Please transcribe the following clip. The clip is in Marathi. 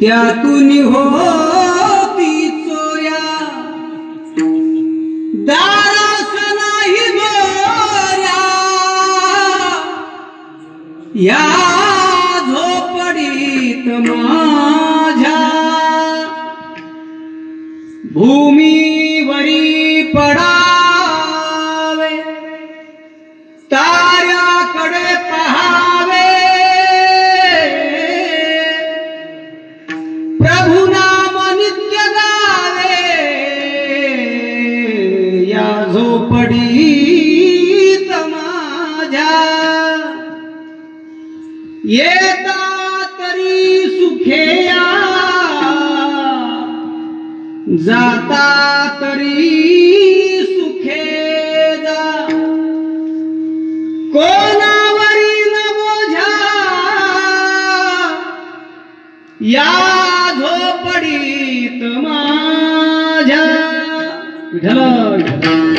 त्यातून होती चोऱ्या. दारास नाही मोऱ्या. या झोपडीत माझ्या. भूमीवरी पडा झोपडी माझ्या. येता तरी सुखेया जाता तरी सुखेदा कोणावरी न बोझा. या झोपडीत माझ्या विठ्ठल